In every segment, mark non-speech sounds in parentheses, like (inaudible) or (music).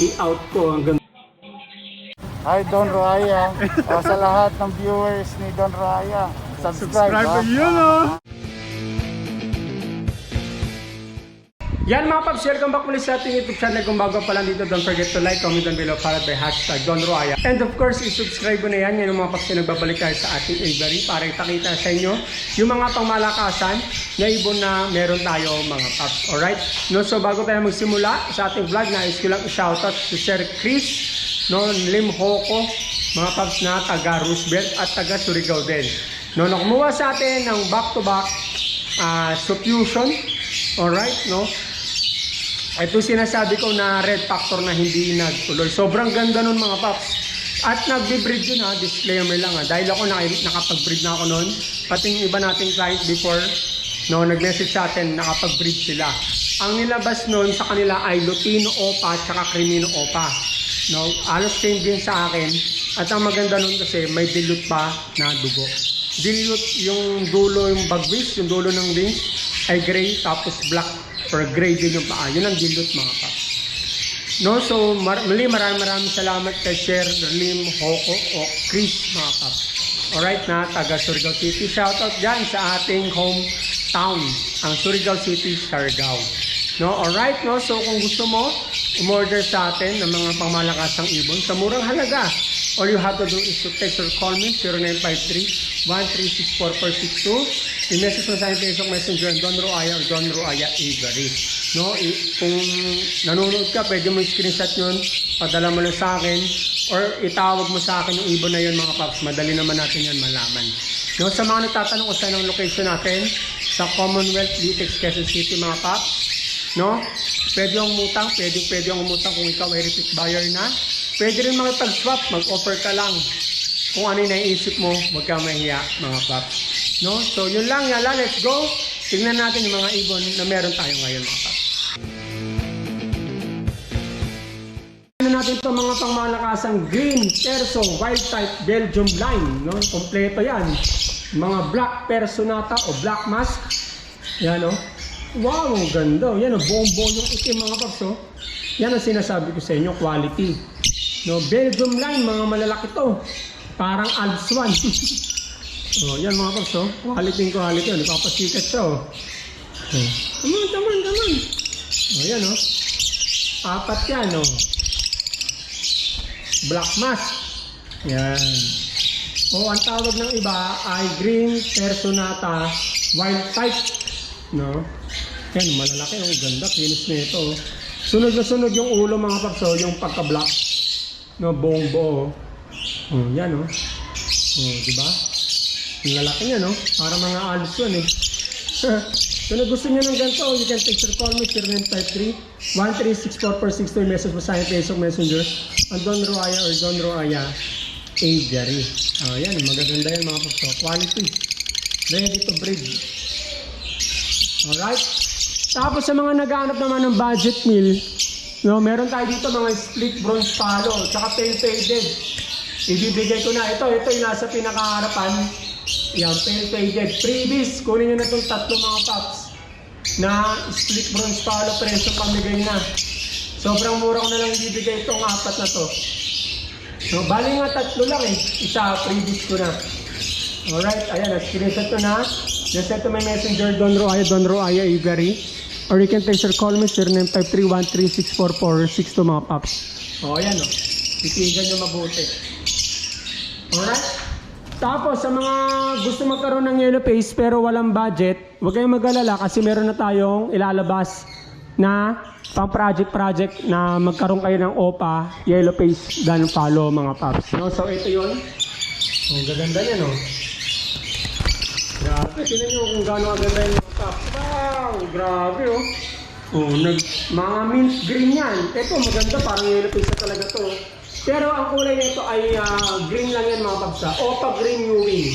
i-out ko hanggang Hi Don Raya. (laughs) o, sa lahat ng viewers ni Don Raya, subscribe. subscribe ha? to yun oh. Yan mga paps, welcome back ulit sa ating YouTube channel. Kung bago pa lang dito, don't forget to like, comment down below, followed by hashtag Don Roaya. And of course, i-subscribe mo na yan. Yung mga paps na nagbabalik tayo sa ating aviary para ipakita sa inyo yung mga pangmalakasan na ibon na meron tayo mga paps. Alright? No, so bago tayo magsimula sa ating vlog, nais ko lang i-shoutout si Sir Chris no, Lim Hoko, mga paps na taga Roosevelt at taga Surigao din. No, no, kumuha sa atin ng back-to-back ah, suffusion. Alright, no? Ito sinasabi ko na red factor na hindi nagtuloy. Sobrang ganda nun mga paps. At nagbe-breed yun ha, disclaimer lang ha. Dahil ako nakapag-breed na ako nun. Pati yung iba nating client before, no, nag-message sa atin, nakapag-breed sila. Ang nilabas nun sa kanila ay Lutino Opa at saka Opa. No, alos same din sa akin. At ang maganda nun kasi may dilute pa na dugo. Dilute yung dulo, yung bagwis, yung dulo ng wings ay gray tapos black or gray din yung paa. Yun ang dilute mga paps. No, so mar muli maraming maraming salamat kay Sir Lim Hoko o Chris mga paps. Alright na, taga Surigao City. Shoutout dyan sa ating hometown, ang Surigao City, Siargao. No, alright, no? So kung gusto mo, umorder sa atin ng mga pangmalakasang ibon sa murang halaga. All you have to do is to text or call me 0953-1364462. I-message mo sa akin Facebook Messenger Don Roaya or Don Roaya Avery. No, i- kung nanonood ka, pwede mo screenshot yun, padala mo lang sa akin, or itawag mo sa akin yung ibon na yun mga paps. Madali naman natin yan malaman. No, sa mga nagtatanong kung saan ang location natin, sa Commonwealth, Litex, Quezon City mga paps, No? Pwede yung umutang, pwede, pwede yung umutang kung ikaw ay repeat buyer na. Pwede rin makipag-swap, mag-offer ka lang. Kung ano yung naiisip mo, huwag kang mahiya, mga paps. No? So, yun lang, yala, let's go. Tingnan natin yung mga ibon na meron tayo ngayon, mga paps. Ano natin ito mga pangmalakasang green, perso, wild type, Belgium line. No? Kompleto yan. Mga black personata o black mask. Yan o. Wow, ang ganda. Yan o, buong buo yung itim mga paps o. Yan ang sinasabi ko sa inyo, quality. No, Belgium line, mga malalaki to. Parang Alps 1. (laughs) oh, yan mga paps o. Quality yung quality o. Nagpapasikat siya o. Oh. Come on, come on, come on. Oh, yan o. Apat yan o. Black mask. Yan. O, ang tawag ng iba ay green personata wild type. No? Yan, malalaki. Ang ganda. Kinis na ito. oh. Sunod na sunod yung ulo mga papso, yung pagka-black. No, buong buo. Oh, yan oh. Oh, di ba? Ang lalaki niya, no? Para mga alps yun eh. (laughs) Kung gusto niyo ng ganito, you can or call me 0953-1364462 message mo sa akin Facebook Messenger ang Don Roaya or Don Roaya Aviary. Oh, yan, magaganda yan mga papso. Quality. Ready to breed. Alright? Tapos sa mga naghahanap naman ng budget meal, no, meron tayo dito mga split bronze palo, tsaka pale faded. Ibibigay ko na ito, ito yung nasa pinakaharapan. Yan, pale faded. Freebies, kunin nyo na itong tatlo mga paps na split bronze palo, presyo pamigay na. Sobrang mura ko na lang ibibigay itong apat na to. So, bali nga tatlo lang eh. Isa, freebies ko na. Alright, ayan, screenshot ko na. Send to my messenger, Don Roaya, Don Roaya Avery. Or you can text or call me, 0953-1364462 mga paps. O, ayan o. Titigan nyo mabuti. Alright? Tapos, sa mga gusto magkaroon ng yellow face pero walang budget, huwag kayong mag-alala kasi meron na tayong ilalabas na pang project-project na magkaroon kayo ng OPA, yellow face, gun follow mga paps. No? So, ito yun. Ang gaganda niya, no? Grabe, tingnan nyo kung gaano kaganda yung top. Wow, grabe oh. Oh, nag, mga mint green yan. Ito, maganda, parang yellow na talaga to. Pero ang kulay nito ay ah, green lang yan mga pabsa. Opa green new wing.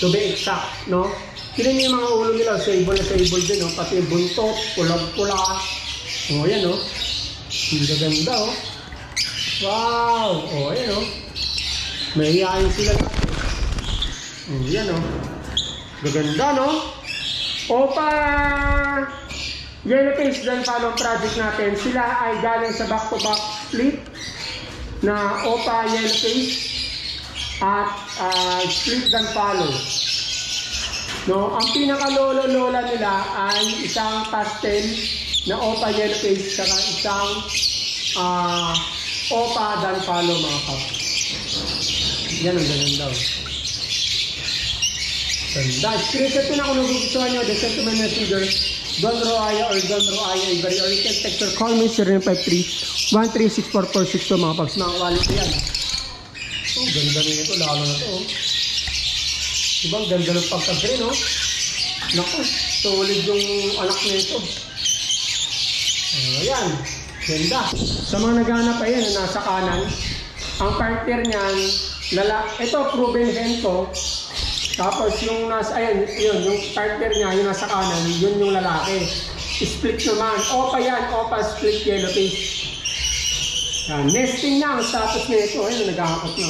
To be exact, no? Tingnan nyo yung mga ulo nila, sable na sable din, no? Pati yung buntot, pulag-pula. Oh, yan, oh. Ang gaganda, oh. Wow! Oh, yan, oh. May hiyain sila. Oh, yan, oh. Gaganda, no? Opa! Yellow Face Dan Palom project natin, sila ay galing sa back-to-back split na OPA Yellow Face at ah, split Dan Palo. No, ang pinaka-lolo-lola nila ay isang pastel na OPA Yellow Face saka isang ah, OPA Dan Palo mga kap. Yan ang ganun daw. Ganda. Screenshot ko na kung nagugustuhan nyo. Send to my messenger. Don Roaya or Don Roaya Ibarri or you can call me 0953 1364462 mga pags. Mga quality yan. Oh, ganda na ito. Lalo na ito. Oh. Diba? Ganda ng pagka-green, no? Naku, solid yung anak nito. Ayan. Ganda. Sa mga naghanap ayan, na nasa kanan, ang partner niyan, lala, ito proven hen to. Tapos yung nasa, ayan, yun, yung partner niya, yung nasa kanan, yun yung lalaki. Split naman. Opa yan, opa split yellow face. Yan. Nesting na ang status nito. Ayun, naghahakot na.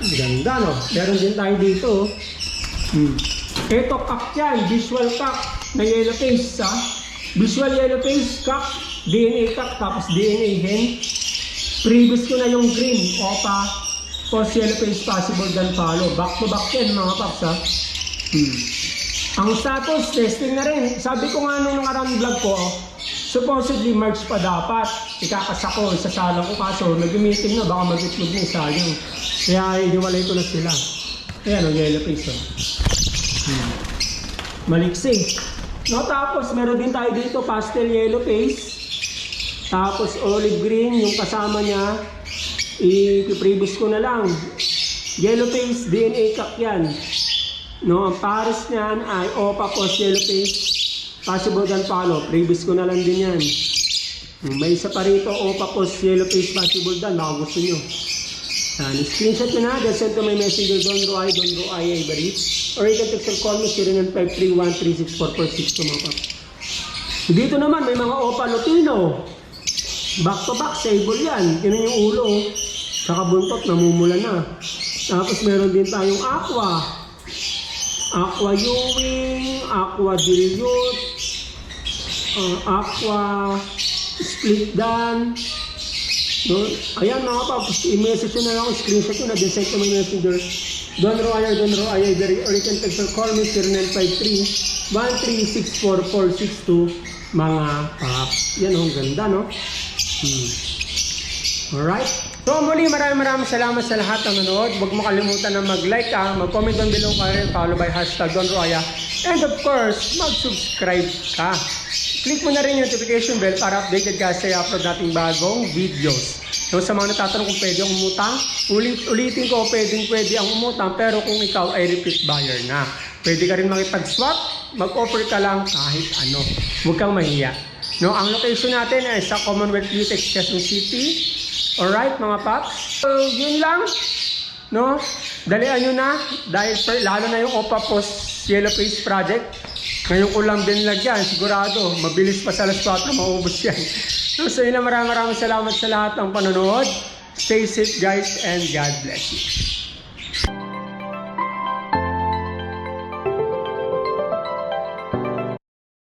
Ang Ganda, no? Meron din tayo dito. Hmm. Ito, cock yan. Visual cock na yellow face, ha? Visual yellow face, cock, DNA cock, tapos DNA hen. Previous ko na yung green, opa, post yellow face possible than follow. Back to back yan, mga paps, ha? Hmm. Ang status, testing na rin. Sabi ko nga nung nakarang vlog ko, supposedly March pa dapat. Ikakasa ko, isasalang ko kaso, nag-meeting na, baka mag-itlog na sayang. Kaya iniwalay ko na sila. Ayan, ang yellow face, oh. Hmm. Maliksi. No, tapos meron din tayo dito pastel yellow face. Tapos olive green yung kasama niya. I-previous ko na lang. Yellow face, DNA cup yan. No, ang pares niyan ay OPA post yellow face. Possible gan follow. Previous ko na lang din yan. May isa pa rito, OPA post yellow face possible dan. Baka gusto nyo. Yan, screenshot nyo na. Then send to my messenger, Don Roy, Don Roy, Ibarri. Or you can text or call me, 0953-136-4462 mga pap. Dito naman, may mga Opa Lutino. Back to back, sable yan. Yun yung ulo. Saka buntot, namumula na. Tapos meron din tayong Aqua. Aqua Ewing, Aqua Dilute, uh, Aqua Split Dan. No? Ayan mga paps, i-message nyo na lang, screenshot nyo na, then send to my messenger. Don Royer, Don Royer, or you can text call me 0953 1364462 mga paps. Yan oh, ang ganda no? Hmm. Alright? So muli maraming maraming salamat sa lahat ng nanonood. Huwag mo kalimutan na mag-like ka, mag-comment down below ka rin, follow by hashtag Don Roya. And of course, mag-subscribe ka. Click mo na rin yung notification bell para updated ka sa upload nating bagong videos. So sa mga natatanong kung pwede akong umutang, ulit, ulitin ko, pwedeng pwede ang umutang, pero kung ikaw ay repeat buyer na. Pwede ka rin makipag-swap, mag-offer ka lang kahit ano. Huwag kang mahiya. No, ang location natin ay sa Commonwealth Utex, Quezon City. Alright, mga paps. So, yun lang. No? Dalian nyo na dahil per, lalo na yung OPA Post Yellow Face Project. Ngayon ko lang din lagyan, sigurado. Mabilis pa sa alas 4, maubos yan. (laughs) So, so yun lang, maraming maraming salamat sa lahat ng panonood. Stay safe guys and God bless you.